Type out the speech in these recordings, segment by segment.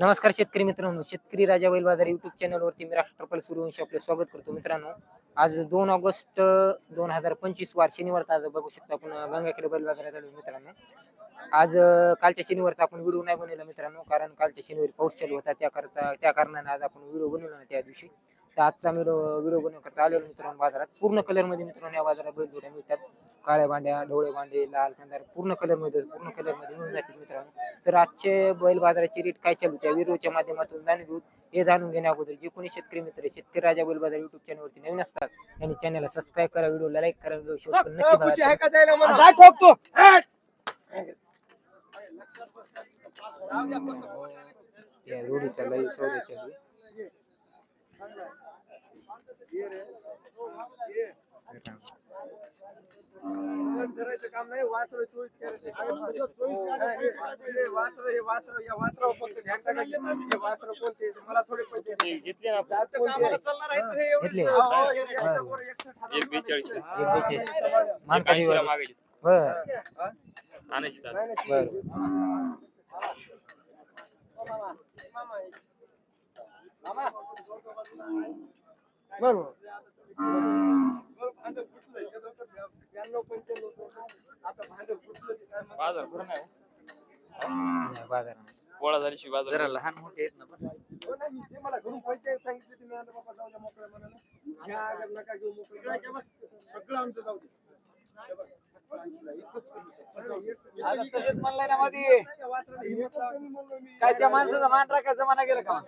नमस्कार शेतकरी मित्रांनो शेतकरी राजा बैल बाजार युट्यूब चॅनलवरती मी राष्ट्रपाल सूर्यवंशी आपले स्वागत करतो मित्रांनो. आज दोन ऑगस्ट दोन हजार पंचवीस वार शनिवार आज बघू शकतो आपण गंगाखेड बैल बाजारात आलो मित्रांनो. आज कालच्या शनिवारचा आपण व्हिडिओ नाही बनवला मित्रांनो कारण कालच्या शनिवारी पाऊस चालू होता त्याकरता त्या कारणाने आज आपण व्हिडिओ बनवला नाही त्या दिवशी. तर आजचा व्हिडिओ व्हिडिओ बनवण्याकरता आलेलो मित्रांनो बाजारात. पूर्ण कलरमध्ये मित्रांनो या बाजारात बैल जोड्या मिळतात. काळ्या भांड्या ढवळे भांडे लाल कंदार पूर्ण कलरमध्ये पूर्ण कलरमध्ये मिळून जातील मित्रांनो. तर आजचे बैल बाजाराची रेट काय चालू त्या व्हिडिओच्या माध्यमातून जाणून घेऊ. हे जाणून घेण्या अगोदर जे कोणी शेतकरी मित्र शेतकरी राजा बैल बाजार युट्यूब चॅनलवरती नवीन असतात त्यांनी चॅनलला सबस्क्राईब करा व्हिडिओला लाईक करा व्हिडिओ ठोकतो. या लई. करायचं काम नाही वासरं चोवीस कॅरेटचे. हे हे वासर या वासरावर फक्त ध्यान टाकायचं. वासर कोणते मला थोडे पैसे घेतले. एक बेचाळीस. बर आणायची बर बरोबर बाजार कुठं नाही हो? नाही, बाजारात पोळा झाल्याशी बाजार जरा लहान मोठे आहेत ना पण हो मी. आता बाबा जाऊ द्या मोकळ्या मनानं. घ्या, अगर नका घेऊ मोकळ्या सगळं आमचं जाऊ दे. आता तसंच म्हणलंय ना मध्ये काय त्या माणसाचा मान राखायचा म्हणा गेलं का?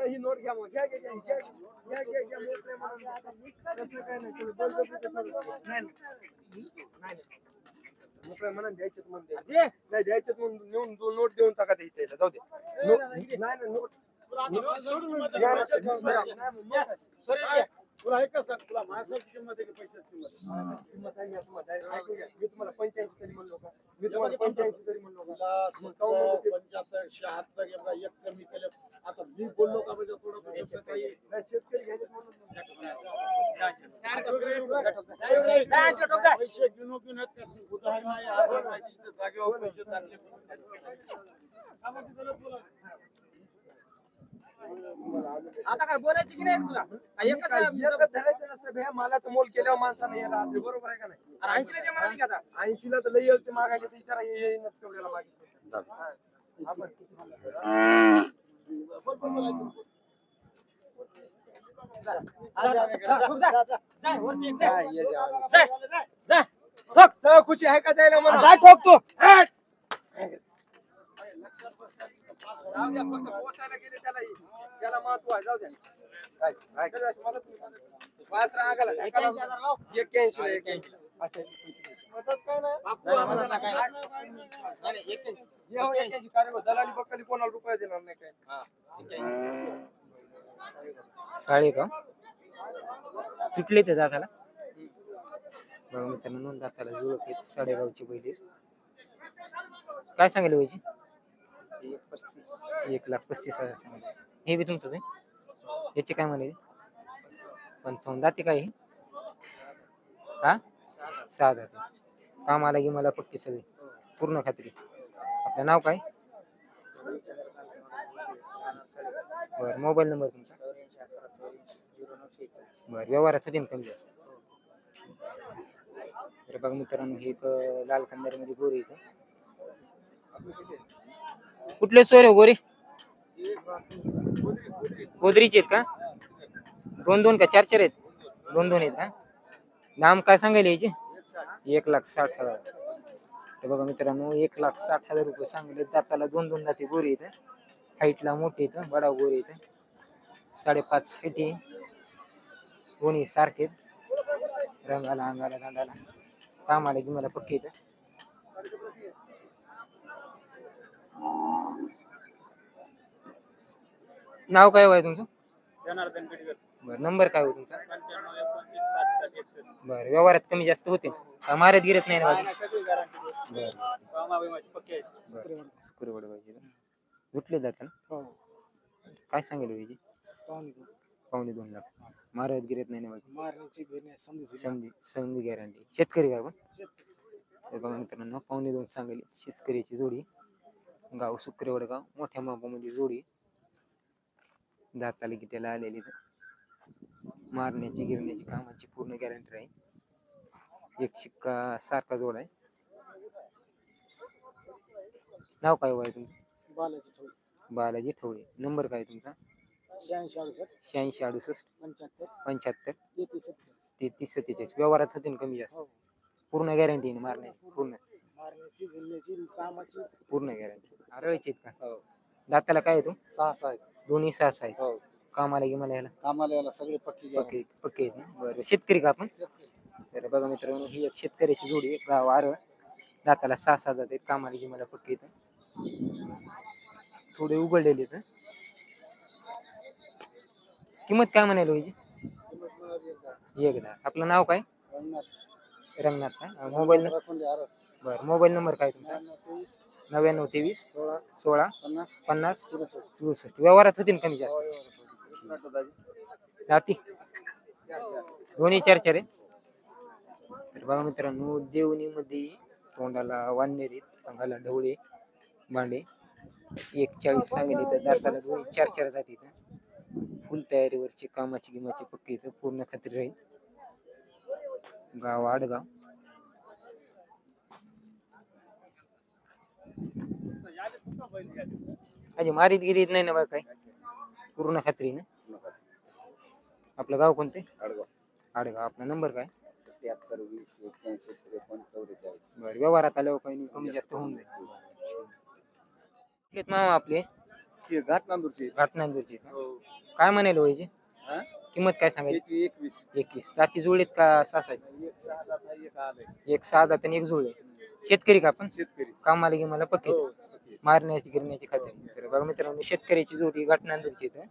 ही नोट घ्या मग घ्या घ्या घ्या घ्या घ्या घ्या घ्या मनानं. तसं काय नाही तुम्ही कसं- नाही नाही. मोकळ्या मनानं द्यायचेत म्हणून द्या. नाही द्यायचेत म्हणून नेऊन नोट देऊन टाका ते इथे जाऊ दे नो- नाही नोट नोट सोडून तुला एकच सांग तुला माझ्यासारखी किंमत आहे की पैशाची किंमत आहे? आहे. मी तुम्हाला पंच्याऐंशी तरी म्हणलो का? मी तुम्हाला पंच्याऐंशी तरी म्हणलो का? पंच्याहत्तर शहात्तर एवढा एक कमी केलं. आता मी बोललो का म्हणजे थोडं काही? नाही, शेतकरी घ्यायचे म्हणून पैसे गिनो गिनो आहेत का? उदाहरण नाही आधार नाही इथे जागेवर पैसे टाकले आता काय बोलायची की नाही तुला एकच धरायचं नसतं भैया मला तर मोल केल्यावर माणसानं हे राहते बरोबर आहे का नाही ऐंशीला जे म्हणाली का आता ऐंशी ला तर लई येते मागायला तर विचारा ये- येईनच केवढ्याला मागितलं हा. आपण खुशी आहे का द्यायला मला ठोकतो. जाऊ द्या फक्त पोसायला गेले त्याला त्याला महत्त्व आहे जाऊ द्या. काय काय. पाच रागाला एक्क्याऐंशी ला एक्क्याऐंशी असं मदत काय नाही. नाही, नाही, एक्क्याऐंशी. जे हो दलाली बक्कली कोणाला रुपये देणार नाही काय? साडे का? चुकले ते दाताला बघा मित्रांनो नोंद दाताला जुळत आहेत साडेगावची पहिले काय सांगेल व्हायची एक लाख पस्तीस हजार हे बी तुमचंच आहे? याचे काय म्हणे पंचावन्न जाते काय हे? हा? सहा दादा काम आला की मला पक्की सगळी. पूर्ण खात्री. आपलं नाव काय? बरं मोबाईल नंबर तुमचा? बरं व्यवहारात होते ना कमी जास्त. तर बघा मित्रांनो हे लाल मध्ये गोरी इथं कुठले सोरे हो गोरे? गोदरीचे आहेत का? दोन दोन का? चार चार आहेत? दोन दोन आहेत का? दाम काय सांगायला याचे एक लाख साठ हजार. तर बघा मित्रांनो एक लाख साठ हजार रुपये सांगले. दाताला दोन दोन दाते गोरे इथं हाईटला मोठे इथं बडा गोरे इथं साडेपाच हाईट आहे. दोन्ही सारखेत रंगाला अंगाला दांडाला. कामाला की मला पक्के इथं नाव काय आहे तुमचं? जनार्दन बिडकर बरं नंबर काय हो तुमचा? पंच्याण्णव एकोणतीस साठ साठ एकसष्ट. बरं व्यवहारात कमी जास्त होते का मारत गिरत नाही ना बाकी? नाही, सगळी गॅरंटी बरं कामाबिमाची पक्की आहे. बरं शुक्रवार पाहिजे जातं ना? काय सांगेल पाहून पावणे दोन. लाख. मारत गिरत नाही ना बाकी मारण्याची समजी समजी गॅरंटी शेतकरी का आपण? तर बघा मित्रांनो पावणे दोन सांगेल. शेतकऱ्याची जोडी. गाव सुक्रेवड गाव. मोठ्या मापामध्ये जोडी. दाताला की त्याला आलेली. मारण्याची गिरण्याची कामाची पूर्ण गॅरंटी राहील एक शिक्का सारखा जोड आहे. नाव काय वय तुमचं? बालाची थोडी बालाजी ठवळे नंबर काय तुमचा? शहाऐंशी अडुसष्ट. शहाऐंशी अडुसष्ट. पंच्याहत्तर. पंच्याहत्तर. तेहतीस सत्तेचाळीस. तेहतीस सत्तेचाळीस. व्यवहारात होते ना कमी जास्त? हो. पूर्ण गॅरंटी मारण्याची? पूर्ण. मारण्याची भिरण्याची कामाची. पूर्ण गॅरंटी आहेत का? हो. दाताला काय आहे तू? सहा सहा. दोन्ही सहा आहेत. हो. कामाला की मला ह्याला? कामाला याला सगळे पक्की घ्या. पक्के पक्के आहेत ना? बरं. शेतकरी का आपण? तर बघा मित्रांनो ही एक शेतकऱ्याची जोडी आहे. गाव आरळ. दाताला सहा सहा जात आहेत. कामाला की मला पक्के येतं थोडे उघडलेले आहेत. किंमत काय म्हणायला पाहिजे? एकदा आपलं नाव काय? रंगनाथ. का मोबाईल बरं मोबाईल नंबर काय तुमचा? नव्याण्णव तेवीस सोळा सोळा पन्नास पन्नास चौसष्ट व्यवहारात होतील कमी जास्त? जाती? दोन्ही चार चार आहे तर बघा मित्रांनो देवणीमध्ये तोंडाला वाननेर अंगाला ढवळे भांडे. एक चाळीस सांगेल इथं दाताला दोन्ही चार चार जाती इथं. फुल तयारीवरची कामाची गिमाची पक्की इथं पूर्ण खात्री राहील. गाव आडगाव. अजे मारीत गिरीत नाही ना बा काय पूर्ण खात्री ना? आपलं गाव कोणते? आडगाव. आपला नंबर काय? सत्याहत्तर वीस एक्क्याऐंशी त्रेपन्न चौवेचाळीस. बरं व्यवहारात आल्यावर काही नाही, कमी जास्त होऊन जाईल. मामा आपले? ही घाट नांदूरची घाटनांदूरचे का? काय म्हणाले व्हायचे हा? किंमत काय सांगायची? त्याची एकवीस. एकवीस. जाती जुळलेत का सासा एक सहा आहे, एक आलंय एक सहा दात आणि एक जुळले. शेतकरी का आपण? शेतकरी. कामाला की मला पक्के हो. मारण्याची गिरण्याची खात्री तर बघा मित्रांनो शेतकऱ्याची जोडी घाटनांदूरची इथं.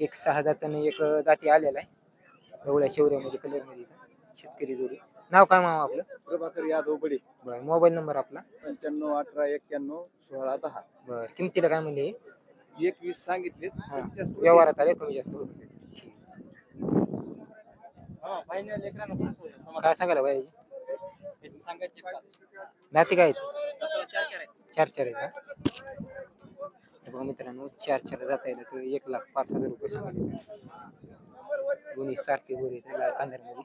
एक सहा आणि एक दाती आलेला आहे. एवढ्या शेवऱ्यामध्ये कलरमध्ये इथं. शेतकरी जोडी. नाव काय मामा आपलं? प्रभाकर यादव बडे बरं मोबाईल नंबर आपला? पंच्याण्णव अठरा एक्क्याण्णव सोळा दहा. बरं किमतीला काय म्हणले? एकवीस सांगितले हा. व्यवहारात आले कमी जास्त होत. काय सांगायला पाहिजे? नाती काय आहेत? चार चार आहेत का बघा मित्रांनो चार चार जाता येतं तर एक लाख पाच हजार रुपये सांगायचे दोन्ही सारखे गोरे आहेत लाल कांदरमध्ये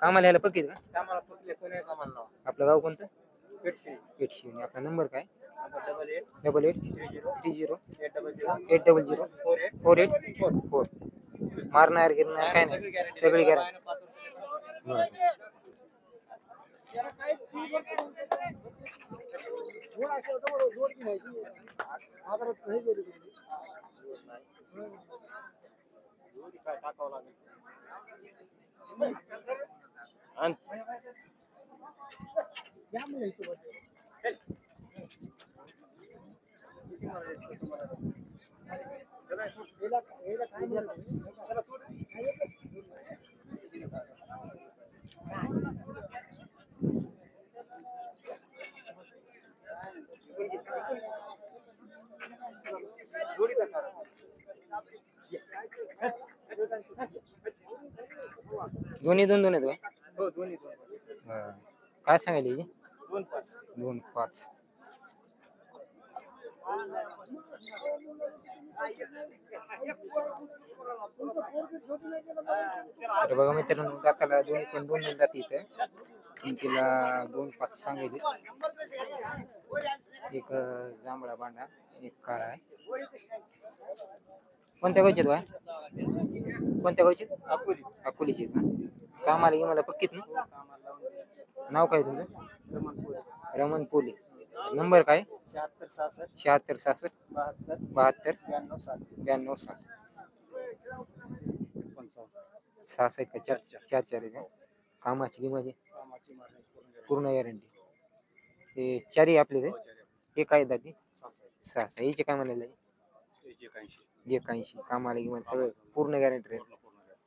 कामाला यायला पक्कीत का? कामाला कोणी कामाला लावा आपलं गाव कोणतं? पेटशी पेटशिवनी आपला नंबर काय? Double eight double eight three zero eight double zero eight double zero four eight four eight four मारणार गिरणार काय नाही. सगळी गॅरंटी बरं. जोड असेल तर बरोबर, जोड की नाही ती आधारात नाही जोडी केली. काय टाकावं लागेल या मग हिशोबाने. हिला हिला काय म्हणायचं? चला सोड. काय येतं? दोन्ही दोन दोन आहेत हो दोन्ही दोन. काय सांगायला याची दोन पाच. दोन पाच. तर बघा मित्रांनो दाताला दोन्ही पण दोन दोन जाती इथं. किमतीला दोन पाच सांगायचे. एक जांभळा बांडा एक काळा आहे. कोणत्या गावचे बा कोणत्या गावचे अकोली अकोलीचे का कामाला मला पक्कीत ना? नाव काय तुमचं? रमण पोले. नंबर काय? शहात्तर सहासष्ट. शहात्तर सहासष्ट. बहात्तर. बहात्तर. ब्याण्णव साठ. ब्याण्णव सात का चार चार चार आहे का? कामाची किंमत आहे. पूर्ण गॅरंटी हे चारही आपले ते हो, चालेल. हे काय दाती सहा. सहा याचे काय म्हणाले एकशे ऐंशी. एक ऐंशी कामाला किंमत सगळं. पूर्ण गॅरंटी घ्या.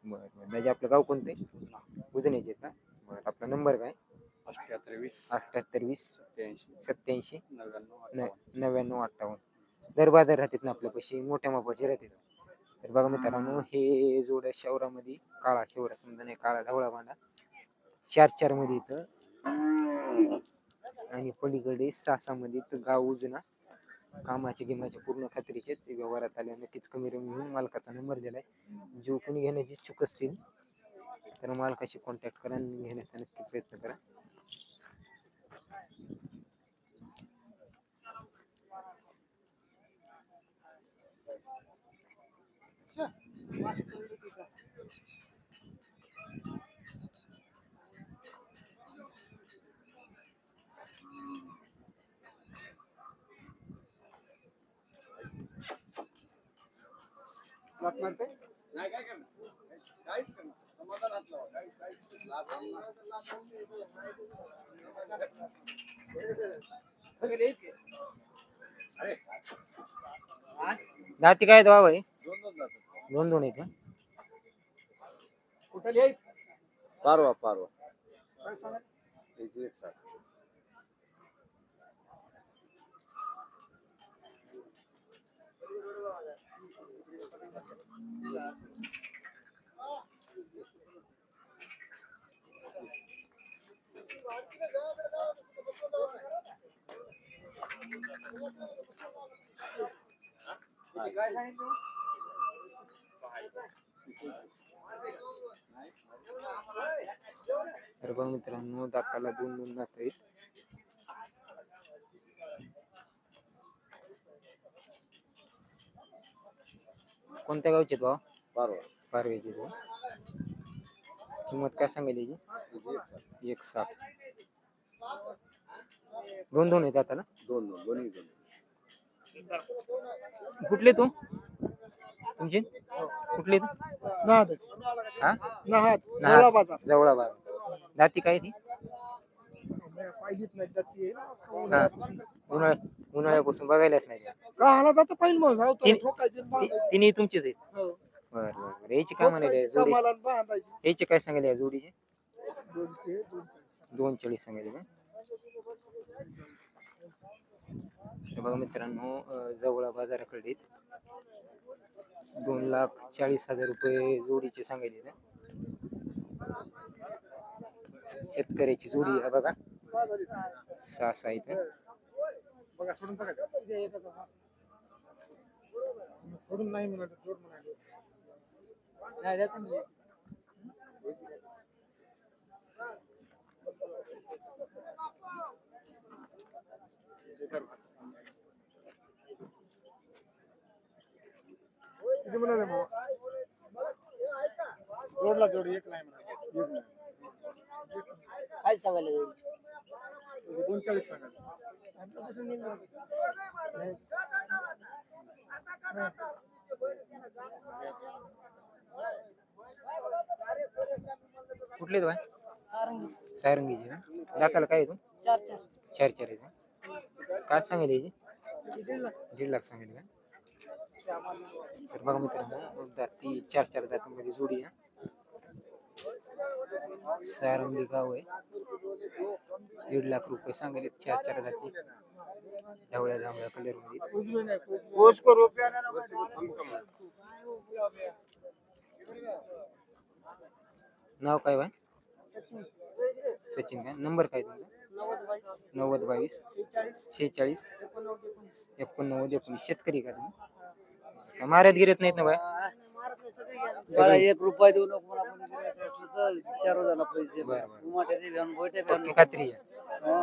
बरं बरं. दादा आपलं गाव कोणतं आहे? उजण्याचे का बरं आपला नंबर काय? अठ्ठ्याहत्तर वीस. अठ्ठ्याहत्तर वीस. सत्याऐंशी नव्याण्णव न अठ्ठावन्न. नव्याण्णव अठ्ठावन्न. दर बाजार राहतात ना आपल्यापाशी मोठ्या मापाचे राहतात. तर बघा मित्रांनो हे जोड शहरामध्ये काळा शहरा समजा नाही काळा ढवळा भांडा चार चारमध्ये इथं. आणि पलीकडे सासामध्ये इथं गाव उजना. कामाचे गिमाचे पूर्ण खात्रीचे ते व्यवहारात आले नक्कीच कमी रमी म्हणून मालकाचा नंबर दिलाय. जो कोणी घेण्याची इच्छुक असतील तर मालकाशी कॉन्टॅक्ट करा आणि घेण्याचा नक्की प्रयत्न करा. लाथ मारते? नाही काय करणार? काहीच करणार. समाधानात लावा काहीच काहीच. लाभ जाती काय भाव आहे दोन दोन दोन दोन आहेत का कुठं लिहायचं? पारवा पारवा. काय सांगा एक एक साथ. काय सांगितलं तर बघा मित्रांनो दाताला दोन दोन दात आहेत कोणत्या गावचे भाव पारवा पारवेचे भाऊ. किंमत काय सांगायला याची? एक एक साथ एक साठ दोन दोन आहेत आता दोन दोन दोन्ही दोन. कुठले तू? तुमचे? कुठले तू? नाहात हा? बाजार जवळा बार दाती काय ती? पाहिजेच नाही जाती हा उन्हाळ्यापासून बघायलाच नाही. का जातं पाहिजे मग जाऊ तर तिन्ही- ठोकायचे आणि ती- बांधायचे. तिन्ही तुमचेच आहेत हो. बर बर बर याची काय म्हणाले जोडी कमाला आणि बांधायचे. याचे काय सांगायला या जोडीचे दोनशे, दोनशे. दोन चाळीस सांगायचे का तर बघा मित्रांनो अं, जवळ बाजाराकडे आहेत. दोन लाख चाळीस हजार रुपये जोडीचे सांगायचे ना शेतकऱ्याची जोडी आहे बघा सहा. सहा इथं बघा सोडून का? सोडून नाही म्हणत सोड म्हणाले नाही देत ना. किती म्हणाले मग जोडला जोडी एक नाही म्हणा एक नाही काय सांगायला एकोणचाळीस चाळीस कुठले तो सारंगीचे ना दाताला काय आहे तू? चार चार चार चार आहे का? काय सांगेल याची? दीड लाख सांगेल का? तर बघा मित्रांनो ती चार चार दातांमध्ये जोडी आहे. सारंगी गाव आहे. दीड लाख रुपये सांगितले चार चार जाती. ढवळ्या जांभळ्या कलरमध्ये नाव काय बाय सचिन काय नंबर काय तुमचा? नव्वद बावीस. शेहेचाळीस. एकोणनव्वद एकोणीस शेतकरी का तुम्ही? काय मारत गिरत नाहीत ना बाय मला एक रुपया देऊ नको मला कोणी गिऱ्हाईक असलं तर विचारू झाला बरं, बरं. ते खात्री आहे हा.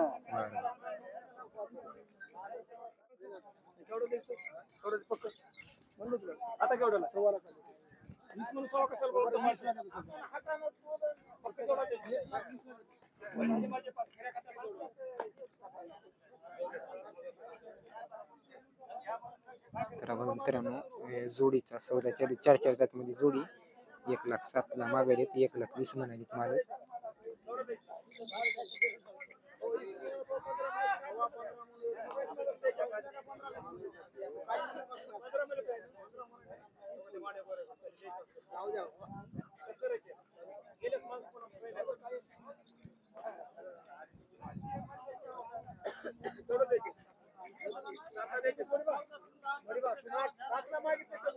बरं आता केवढ्याला सव्वा लाख वीस म्हणून सव्वा कशाला बोलतो? फक्त तेवढा तर बघा मित्रांनो हे जोडीचा सौदा चालू चार चार जातीमध्ये जोडी. एक लाख सातला ला एक लाख वीस म्हणालीत माल सातला मागितलं तर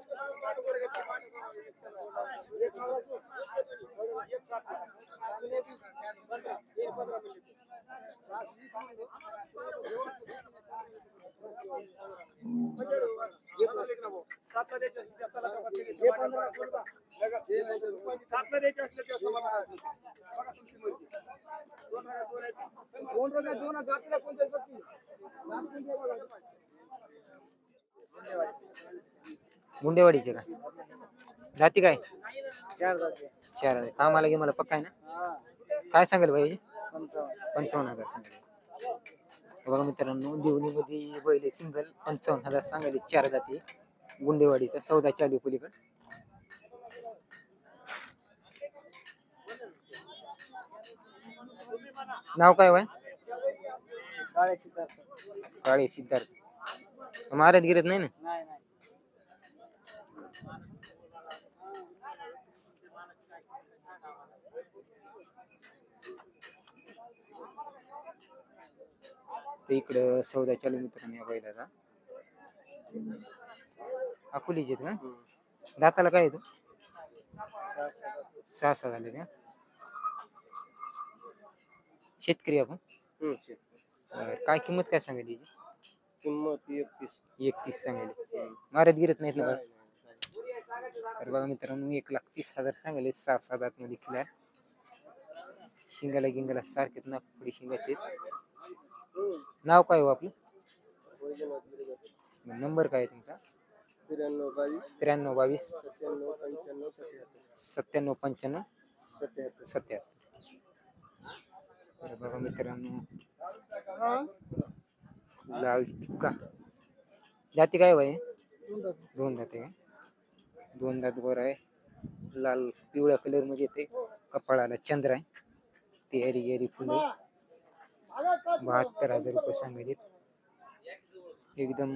हे पंधरा सोड बा. हे नाही तर रुपये दोन रुपये दोन जातीला कोणत्या पत्ती जात कोणती आहे बघा. मुंडेवाडीचे का? जाती काय? चार जाते. चार आहे. कामाला गे मला पक्का आहे ना? काय सांगाल भाई पंचावन्न. हजार सांगाल. बघा मित्रांनो देवणीमध्ये पहिले सिंगल पंचावन्न हजार सांगायले चार जाती गुंडेवाडीचा सौदा चालू पलीकड. नाव काय वय काळे सिद्धार्थ. काळे सिद्धार्थ. महाराज गिरत नाही ना? तर इकडं सौदा चालू मित्रांनो या बैलाचा अकोलीचे आहेत का दाताला काय येतो? सहा सहा झाले का? शेतकरी आपण? बरं, काय किंमत काय सांगायली याची? किंमत एकतीस. एकतीस सांगायली मारत गिरत नाहीत ना बघा? तर बघा मित्रांनो एक लाख तीस हजार सांगायले सहा सात आत मध्ये खिलार. शिंगाला गिंगाला सारखेच नागपुडी शिंगाचे आहेत. नाव काय हो आपलं? नंबर काय आहे तुमचा? त्र्याण्णव बावीस. त्र्याण्णव बावीस. सत्त्याण्णव पंच्याण्णव सत्याहत्तर. सत्त्याण्णव पंच्याण्णव सत्याहत्तर. सत्याहत्तर. तर बघा मित्रांनो. लाल टिक्का. जाती काय वय दोन दाते काय दोन दात वर आहे. लाल पिवळ्या कलरमध्ये येते. कपाळाला चंद्र आहे. तेरी गेरी फुले. बहात्तर हजार रुपये सांगितले एकदम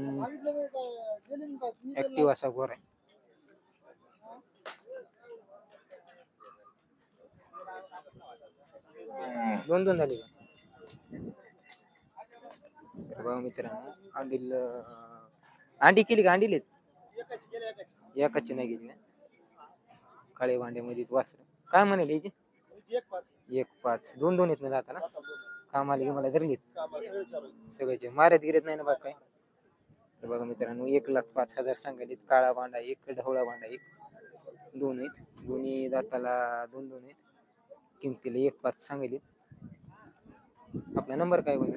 ऍक्टिव्ह असा गोर आहे. दोन दोन झाले. का बघा मित्रांनो अंडील अंडी केली का? अंडील एकाची नाही गेली ना. काळे भांड्यामध्ये वासर. काय म्हणाले याची? एक पाच. दोन दोन आहेत ना जाताना कामाला की मला धरलीत सगळ्याचे मारत गिरत नाही ना बघ काय? तर बघा मित्रांनो एक लाख पाच हजार सांगायलेत काळा भांडा एक ढवळा भांडा एक दोन आहेत. दोन्ही दाताला दोन दोन आहेत. किमतीला एक पाच सांगायले आपला नंबर काय बोल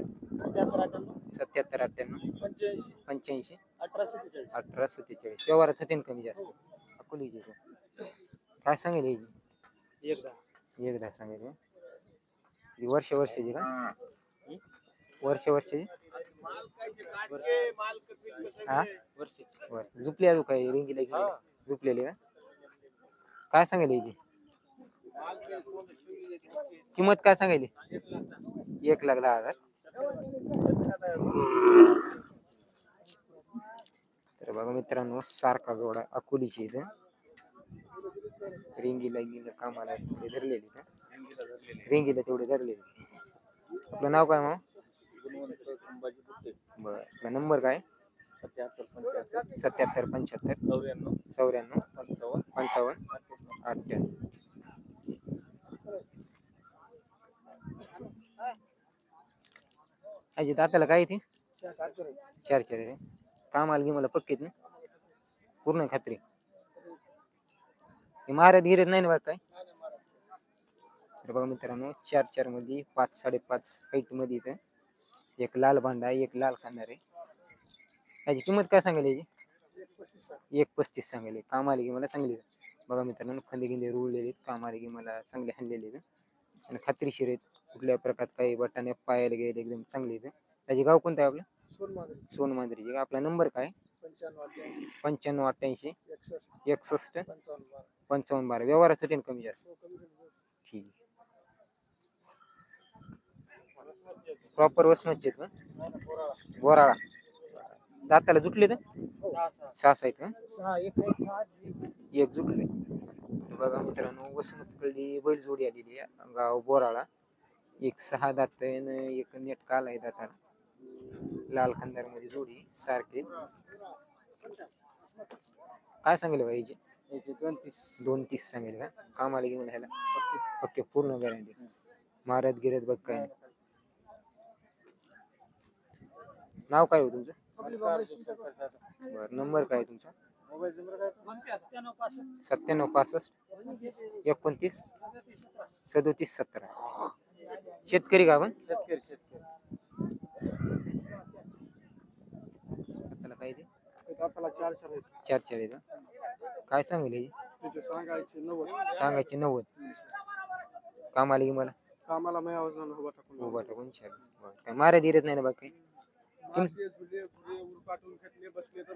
सत्याहत्तर अठ्ठ्याण्णव. पंच्याऐंशी. पंच्याऐंशी. अठरा सत्तेचाळीस. व्यवहारात होते ना कमी जास्त. अकोलीचे? काय सांगेल याची एकदा एकदा सांगेल ही वर्ष वर्षाची का? वर्ष वर्षाची? हा? बर. झुपली अजून काय? रिंगीला गेली? झुपलेली का? काय सांगेल याची किंमत काय सांगायली? एक लाख दहा हजार. तर बघा मित्रांनो सारखा जोडा अकोलीची इथं. रिंगीला गेलं कामाला धरलेली का रिंगीला तेवढे धरलेले. आपलं नाव काय मग? बरं. आपला नंबर काय? सत्याहत्तर पंच्याहत्तर. चौऱ्याण्णव. पंचावन्न. अठ्ठ्याण्णव. अजित दाताला काय ते? चार चार आहे. कामाला गी मला पक्कीत ना? पूर्ण खात्री. हे महाराज गिरत नाही ना बघ काय? तर बघा मित्रांनो चार चारमध्ये पाच साडेपाच हाईटमध्ये इथं एक लाल भांडा एक लाल खाणार आहे याची किंमत काय सांगायला याची? एक पस्तीस सांगायले कामाला गी मला चांगली आहे. बघा मित्रांनो खंदे गिंदे रुळलेले आहेत कामाला गी मला चांगले हाणलेले आणि खात्रीशीर आहेत कुठल्या प्रकारात काही बटाने पायाला गेले एकदम चांगले आहेत. त्याचे गाव कोणतं आहे आपलं? सोनमांजरीचे आपला नंबर काय? पंच्याण्णव अठ्ठ्याऐंशी. एकसष्ट. पंचावन्न बारा. व्यवहारात होते ना कमी जास्त? ठीक प्रॉपर वसमतचे आहेत का? बोराळा दाताला जुटले तर? सहा आहेत का? एक जुटले. बघा मित्रांनो वसमतकडली बैलजोडी आलेली आहे. गाव बोराळा. एक सहा दात एक नेट काल आहे दाताला. लाल खंदारमध्ये जोडी सारखे काय सांगेल याची याचे दोन तीस दोन तीस सांगेल का? कामाला घेऊन ह्याला ओके पूर्ण गॅरंटी मारत गिरत बघ काय नाही. नाव काय हो तुमचं? बरं नंबर काय आहे तुमचा? सत्त्याण्णव पासष्ट. एकोणतीस. सदोतीस सतरा. शेतकरी का आपण? शेतकरी शेतकरी. त्याला काय ते? दाताला चार चार आहेत. चार चार आहे का? काय सांगेल? त्याचे सांगायचे नव्वद. सांगायचे नव्वद. कामाला की मला. कामाला मी आवाज उभा टाकून उभा टाकून. चार बरं. काय मारा दिरत नाही ना बाकी?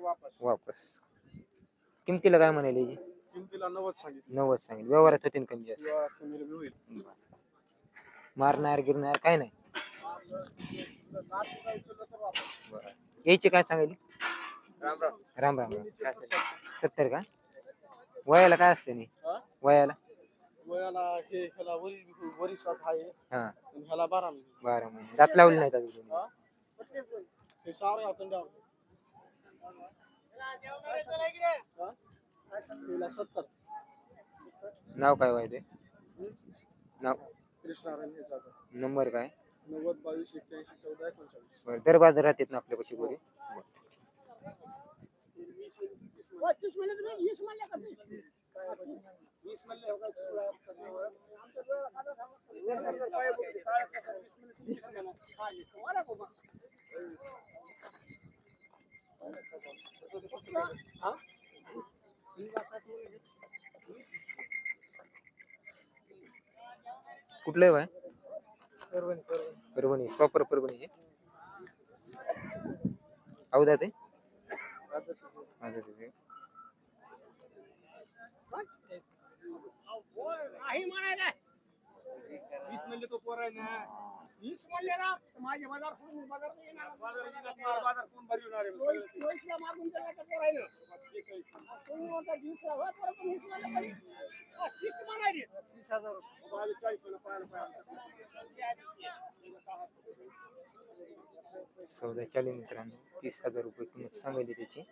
वापस. वापस. किमतीला काय म्हणाले किमतीला नव्वद सांगितलं. नव्वद व्यवहारात कमी जास्त? किंवा कमी बी होईल. बरं. मारणार गिरणार काय नाही? बरं. यायचे काय सांगायले? राम राम. राम राम राम. सत्तर का? वयाला काय असते नाही? हा? वयाला? वयाला हे ह्याला वरी वरिष्ठात आहे. हा. आणि ह्याला बारा महिने. बारा महिने. दात लावले नाहीत अजून? हे? सारे आपण द्या हिला? सत्तर. नाव काय व्हायचे नाव? कृष्णारायण हे जातं नंबर काय? नव्वद बावीस एक्क्याऐंशी चौदा एकोणचाळीस. बरं दर बाजार राहतात ना आपल्या कशी गोरी? कुठलं आहे परभणी प्रॉपर परभणी आहे. आहे आझाद आहे. सौदा चालू आहे मित्रांनो तीस हजार रुपये किंमत सांगायली त्याची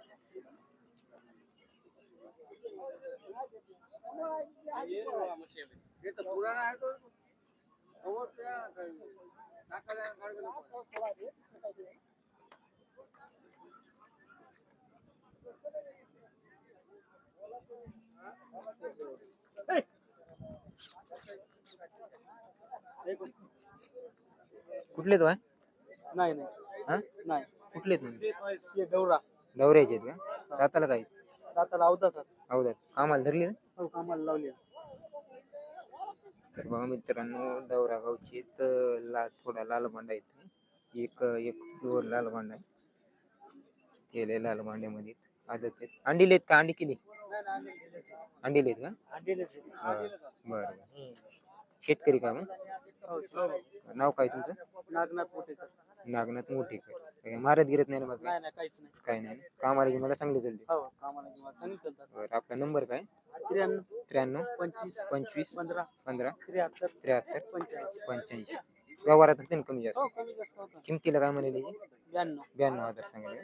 कुठले तो आहे नाही नाही. हा? नाही. कुठले म्हणजे? हे गौरा. दौऱ्याचे आहेत का? दाताला काय? अवधात कामाला धरली ना? हो कामाला लावली. तर बघा मित्रांनो दौरा गावची तर ला थोडा लाल भांडा येतो एक एक प्युअर लाल भांडा आहे केले लाल भांड्यामध्ये. आदत अंडीले आहेत का? अंडी केली अंडीले आहेत का? बरं. शेतकरी का मग? नाव काय तुमचं? नागनाथ मोठेकर. नागनाथ मोठेकर. मारत गिरत नाही ना बघा नाही नाही काहीच नाही. काय नाही. ना? कामाला की मला चांगले चालते. हो कामाला किंवा चांगली चालतात. बरं आपला नंबर काय? त्र्याण्णव. त्र्याण्णव. पंचवीस. पंचवीस. पंधरा. पंधरा. त्र्याहत्तर. त्र्याहत्तर. पंच्याऐंशी पंच्याऐंशी व्यवहारात होते ना कमी जास्त. हो कमी जास्त होतं किमतीला काय म्हणाले ब्याण्णव. ब्याण्णव हजार सांगितले